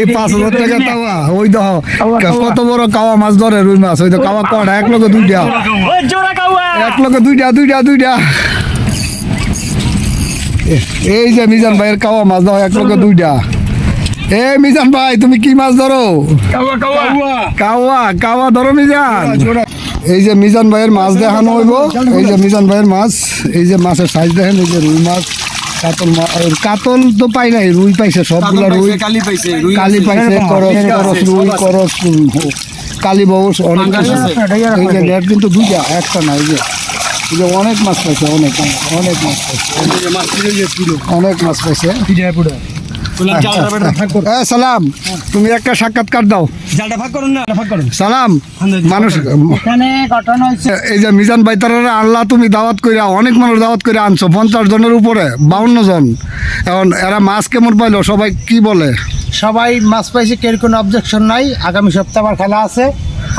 এই পাঁচ হাজার টাকা কাওয়া ওই দেখো কত বড় কাওয়া মাছ ধরে রুই মাছ ওই তো কাওয়া কটা এক লগে দুইটা। এক লগে দুইটা দুইটা দুইটা। এ- এই যে মিজান ভাইয়ের কাওয়া মাছ এক লগে দুইটা। এ মিজান ভাই তুমি কি মাছ ধরো? কাওয়া কাওয়া। ধরো মিজান। এই যে মিজান ভাইয়ের মাছ দেখানো হইব এই যে মিজান ভাইয়ের মাছ এই যে মাছের সাইজ দেখেন এই যে রুই মাছ। কাতল কাতল তো পাই নাই রুই পাইছে সবগুলা রুই। কালি পাইছে রুই কালি পাইছে করস করস রুই করস কালি বউস অনেক এই যে নেট কিন্তু দুইটা একটা না এই যে যে অনেক মাছ পাইছে অনেক অনেক মাছ পাইছে। অনেক মাছ পাইছে। এ, সালাম তুমি একটা সাক্ষাৎকার দাও। জালটা ভাগ করুন না ভাগ করুন। সালাম মানুষ এই যে মিজান ভাই তারা আল্লাহ তুমি দাওয়াত কইরা অনেক মানুষ দাওয়াত করে আনছো পঞ্চাশ জনের উপরে বাউন্ন জন। এখন এরা মাছ কেমন পাইলো সবাই কি বলে? সবাই মাছ পাইছে কেউ কোনো অবজেকশন নাই। আগামী সপ্তাহ আমার খেলা আছে।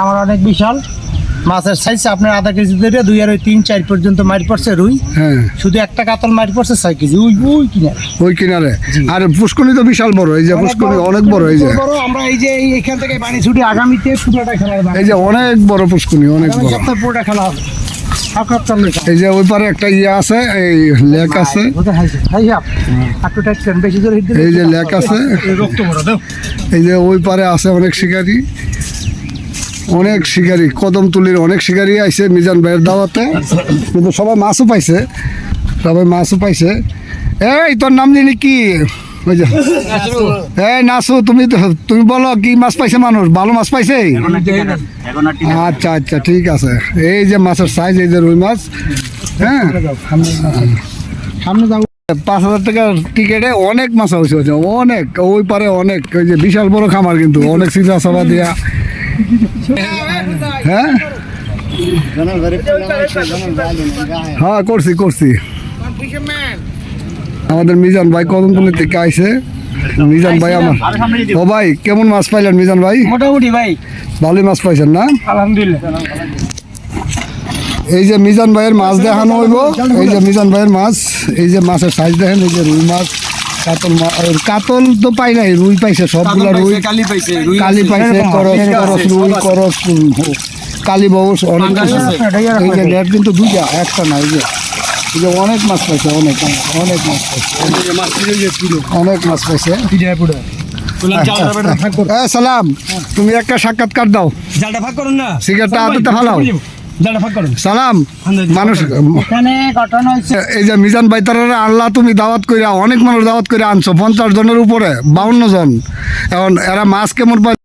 আমার অনেক বিশাল। মাছের সাইজ আপনার আধা কেজি ধরে দুই আর ওই তিন চার পর্যন্ত মার পড়ছে রুই। হ্যাঁ। শুধু একটা কাতল মার পড়ছে ছয় কেজি। ওই উই কিনা ওই কিনারে। আর পুষ্কনি তো বিশাল বড়। এই যে পুষ্কনি অনেক বড় এই যে। বড়। আমরা এই যে এই- এইখান থেকে পানি ছুটি আগামীতে পুরোটা খেলা হবে এই যে অনেক বড় পুষ্কনি অনেক বড়। সপ্তাহে পুরোটা খেলা হবে। এই যে ওই পারে একটা ইয়ে আছে এই লেক আছে। হিট দিলে এই যে লেক আছে। এই যে ওই পারে আছে অনেক শিকারি। অনেক শিকারি, কদম তুলির অনেক শিকারি আইছে মিজান ভাইয়ের দাওয়াতে। কিন্তু সবাই মাছও পাইছে, সবাই মাছও পাইছে। এই, তোর নাম জানি কি? এই তুমি তুমি বলো, কি মাছ পাইছে মানুষ? ভালো মাছ পাইছে? আচ্ছা আচ্ছা ঠিক আছে। এই যে মাছের সাইজ এই যে রুই মাছ হ্যাঁ? সামনে পাঁচ হাজার টাকার টিকেটে অনেক মাছ অনেক, ওই পারে অনেক, ওই যে বিশাল বড় খামার কিন্তু, অনেক সিজা সভা দিয়া। হ্যাঁ? হ্যাঁ করছি করছি। আমাদের মিজান ভাই কদমতলি থেকে আইছে। মিজান ভাই আমার ও ভাই কেমন মাছ পাইলেন মিজান ভাই? মোটামুটি ভাই। ভালোই মাছ পাইছেন না? আলহামদুলিল্লাহ। এই যে মিজান ভাইয়ের মাছ দেখানো হইব। এই যে মিজান ভাইয়ের মাছ এই যে মাছের সাইজ দেখেন এই যে রুই মাছ। কাতল কাতল তো পাই নাই রুই পাইছে সবগুলা রুই। কালি পাইছে কালি পাইছে করস করস রুই করস কালি বউস অনেক এই যে কিন্তু দুইটা একটা না এই যে। এই যে অনেক মাছ পাইছে অনেক অনেক মাছ পাইছে। অনেক মাছ পাইছে। সালাম তুমি একটা সাক্ষাৎকার দাও। জালটা ভাগ করুন না। সিগারেটটা হাতে ফালাও। সালাম। মানুষ এই যে মিজান বাইতার আনলা আল্লাহ তুমি দাওয়াত কইরা অনেক মানুষ দাওয়াত করে আনছো পঞ্চাশ জনের উপরে বাউন্ন জন। এখন এরা মাছ কেমন পাই